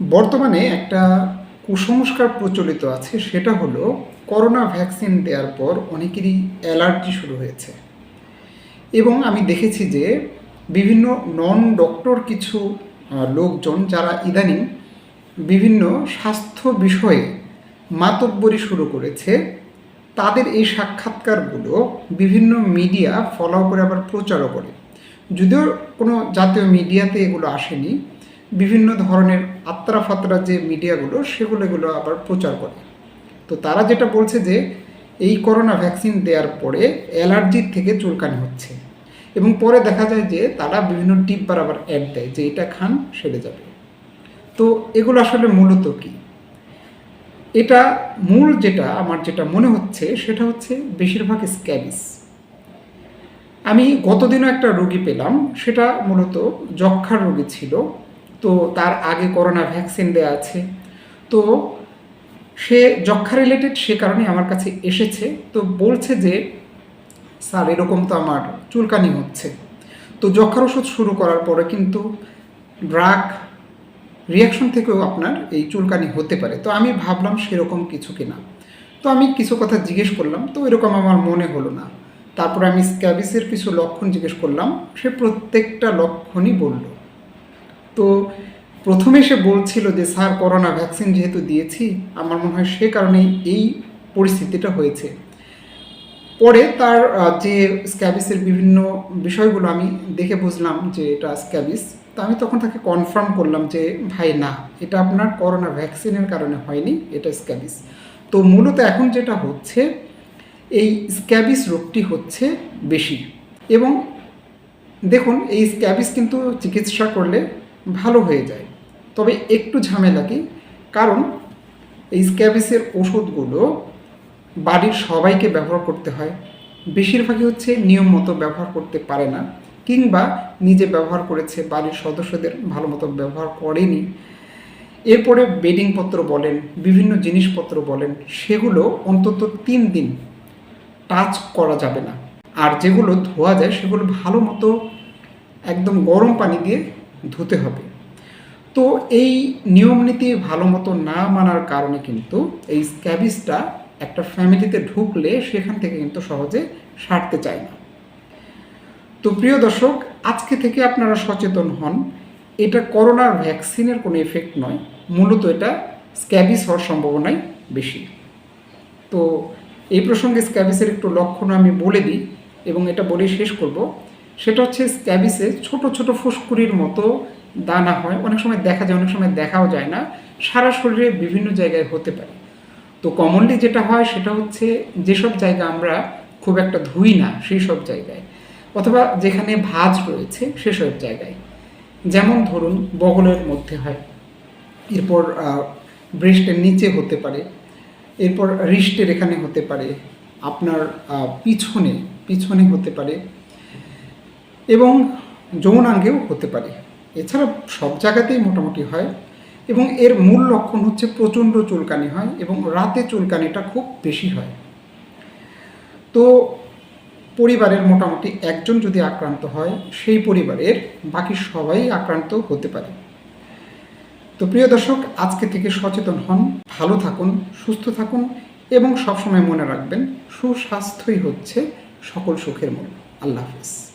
বর্তমানে একটা কুসংস্কার প্রচলিত আছে, সেটা হলো করোনা ভ্যাকসিন দেওয়ার পর অনেকেরই অ্যালার্জি শুরু হয়েছে। এবং আমি দেখেছি যে বিভিন্ন নন ডক্টর কিছু লোকজন যারা ইদানিং বিভিন্ন স্বাস্থ্য বিষয়ে মাতব্বরি শুরু করেছে, তাদের এই সাক্ষাৎকারগুলো বিভিন্ন মিডিয়া ফলো করে আবার প্রচারও করে। যদিও কোনো জাতীয় মিডিয়াতে এগুলো আসেনি বিভিন্ন ধরনের আত্রা ফাত্রা যে মিডিয়াগুলো, সেগুলো এগুলো আবার প্রচার করে। তো তারা যেটা বলছে যে, এই করোনা ভ্যাকসিন দেওয়ার পরে অ্যালার্জির থেকে চুলকানি হচ্ছে। এবং পরে দেখা যায় যে, তারা বিভিন্ন টিপ্পার আবার অ্যাড দেয় যে, এটা খান, সেরে যাবে। তো এগুলো আসলে মূলত কি? এটা মূল যেটা, আমার যেটা মনে হচ্ছে, সেটা হচ্ছে বেশিরভাগ স্ক্যাবিস। আমি গতদিনও একটা রোগী পেলাম, সেটা মূলত যক্ষার রোগী ছিল। তো তার আগে করোনা ভ্যাকসিন দেওয়া আছে। তো সে যক্ষা রিলেটেড সে কারণে আমার কাছে এসেছে। তো বলছে যে, স্যার, এরকম তো আমার চুলকানি হচ্ছে। তো যক্ষার ওষুধ শুরু করার পরে কিন্তু ড্রাগ রিয়াকশন থেকেও আপনার এই চুলকানি হতে পারে। তো আমি ভাবলাম সেরকম কিছু কিনা। তো আমি কিছু কথা জিজ্ঞেস করলাম, তো এরকম আমার মনে হলো না। তারপরে আমি স্ক্যাবিসের কিছু লক্ষণ জিজ্ঞেস করলাম, সে প্রত্যেকটা লক্ষণই বলল। তো প্রথমে সে বলছিল যে, স্যার, করোনা ভ্যাকসিন যেহেতু দিয়েছি, আমার মনে হয় সে কারণেই এই পরিস্থিতিটা হয়েছে। পরে তার যে স্ক্যাবিসের বিভিন্ন বিষয়গুলো আমি দেখে বুঝলাম যে এটা স্ক্যাবিস, তো আমি তখন তাকে কনফার্ম করলাম যে, ভাই, না, এটা আপনার করোনা ভ্যাকসিনের কারণে হয়নি, এটা স্ক্যাবিস। তো মূলত এখন যেটা হচ্ছে, এই স্ক্যাবিস রোগটি হচ্ছে বেশি। এবং দেখুন, এই স্ক্যাবিস কিন্তু চিকিৎসা করলে ভালো হয়ে যায়। তবে একটু ঝামেলা কি? কারণ এই স্ক্যাবিসের ওষুধগুলো বাড়ির সবাইকে ব্যবহার করতে হয়। বেশিরভাগই হচ্ছে নিয়ম মতো ব্যবহার করতে পারে না কিংবা নিজে ব্যবহার করেছে, বাড়ির সদস্যদের ভালো মতো ব্যবহার করেনি। এরপরে বেডিংপত্র বলেন, বিভিন্ন জিনিসপত্র বলেন, সেগুলো অন্তত তিন দিন টাচ করা যাবে না। আর যেগুলো ধোয়া যায়, সেগুলো ভালো মতো একদম গরম পানি দিয়ে ধুতে হবে। তো এই নিয়ম নীতি ভালো মতো না মানার কারণে কিন্তু এই স্ক্যাবিসটা একটা ফ্যামিলিতে ঢুকলে সেখান থেকে কিন্তু সহজে সারতে চায় না। তো প্রিয় দর্শক, আজকে থেকে আপনারা সচেতন হন, এটা করোনার ভ্যাকসিনের কোনো এফেক্ট নয়, মূলত এটা স্ক্যাবিস হওয়ার সম্ভাবনাই বেশি। তো এই প্রসঙ্গে স্ক্যাবিসের একটু লক্ষণ আমি বলে দিই এবং এটা বলেই শেষ করব। সেটা হচ্ছে স্ক্যাবিসে ছোট ছোট ফুসকুড়ির মতো দানা হয়। অনেক সময় দেখা যায়, অনেক সময় দেখাও যায় না। সারা শরীরে বিভিন্ন জায়গায় হতে পারে। তো কমনলি যেটা হয়, সেটা হচ্ছে যেসব জায়গা আমরা খুব একটা ধুই না সেই সব জায়গায়। অথবা যেখানে ভাজ রয়েছে, সেসব জায়গায়। যেমন ধরুন, বগলের মধ্যে হয়। এরপর ব্রেস্টের নিচে হতে পারে। এরপর রিস্টের এখানে হতে পারে। আপনার পিছনে পিছনে হতে পারে। এবং যৌনাঙ্গেও হতে পারে। এছাড়া সব জায়গাতেই মোটামুটি হয় এবং এর মূল লক্ষণ হচ্ছে প্রচণ্ড চুলকানি হয় এবং রাতে চুলকানিটা খুব বেশি হয়। তো পরিবারের মোটামুটি একজন যদি আক্রান্ত হয়, সেই পরিবারের বাকি সবাই আক্রান্ত হতে পারে। তো প্রিয় দর্শক, আজকে থেকে সচেতন হন, ভালো থাকুন, সুস্থ থাকুন এবং সবসময় মনে রাখবেন, সুস্বাস্থ্যই হচ্ছে সকল সুখের মূল। আল্লাহ হাফিজ।